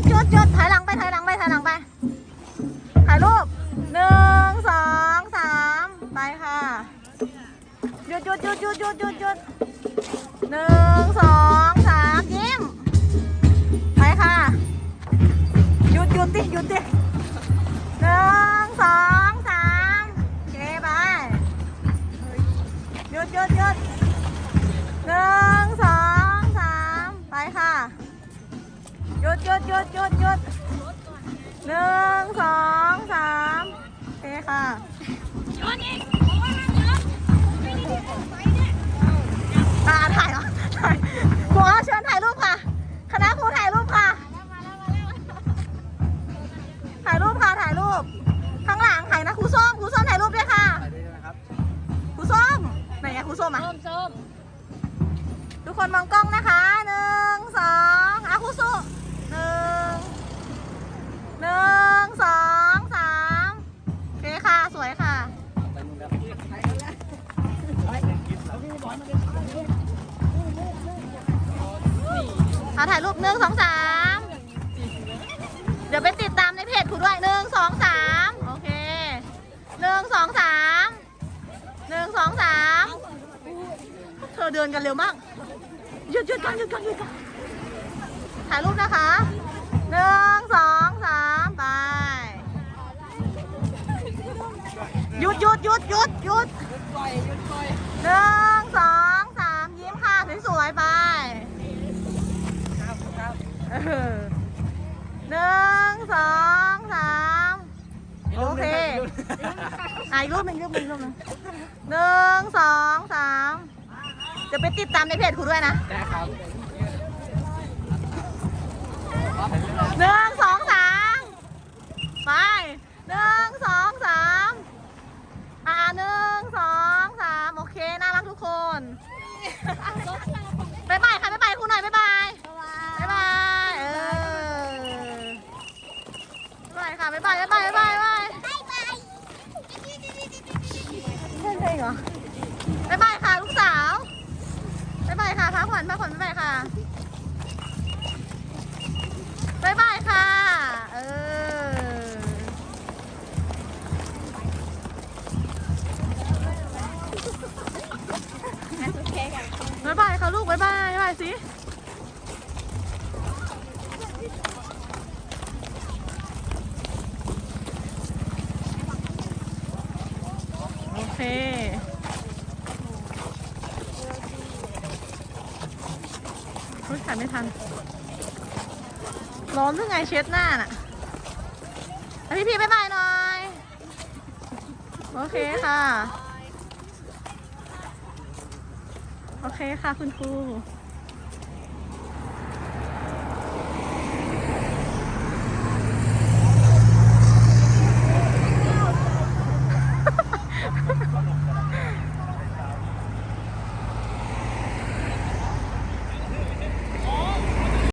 ดหยุดจุดถอยหลังไปถอยหลังไปถอยหลังไปถ่ายรูปหนึ่งสองสามไปค่ะจุดจุดจุดจุดจุดจุดจุดหนึ่งสองสามยิ้มไปค่ะจุดจุดดิหยุดดิหนึ่งสองสามเกไปจุดจุดจุด หยุดหยุดหยุดหยุดหยุดหนึ่งสองสามโอเคค่ะอ่าถ่ายเหรอถ่ายครูเชิญถ่ายรูปค่ะ คณะครูถ่ายรูปค่ะ ถ่ายรูปค่ะ ถ่ายรูป ข้างหลังถ่ายนะครูส้ม ครูส้มถ่ายรูปด้วยค่ะ ครูส้ม ไหนอะครูส้มอะส้มส้มทุกคนมองกล้องนะคะหนึ่งสองอะครูส้ม เอาถ่ายรูปหนึ่งสองสามเดี๋ยวไปติดตามในเพจครูด้วยหนึ่งสองสามโอเคหนึ่งสองสามหนึ่งสองสามเธอเดินกันเร็วมากหยุดหยุดกันหยุดกันหยุดกันถ่ายรูปนะคะหนึ่งสองสามไปหยุดหยุดหยุดหยุดหยุดหยุดหนึ่งสามยิ้มค่ะสวยๆไป เออหนึ่งสองสามโอเค อะอีกรูปหนึ่งรูปหนึ่งรูปหนึ่งหนึ่งสองสามจะไปติดตามในเพจครูด้วยนะได้ครับหนึ่งสองสามไปหนึ่งสอง เพลงเหรอบ๊ายบายค่ะลูกสาวบ๊ายบายค่ะพักผ่อนพักผ่อนบ๊ายบายค่ะบ๊ายบายค่ะ เออ บ๊ายบายค่ะลูกบ๊ายบายบ๊ายบายสิ เครู้ถ่ายไม่ทัน ร้อนหรือไงเช็ดหน้าน่ะพี่พี่ๆบ๊ายบายหน่อย โอเคค่ะ โอเคค่ะคุณครู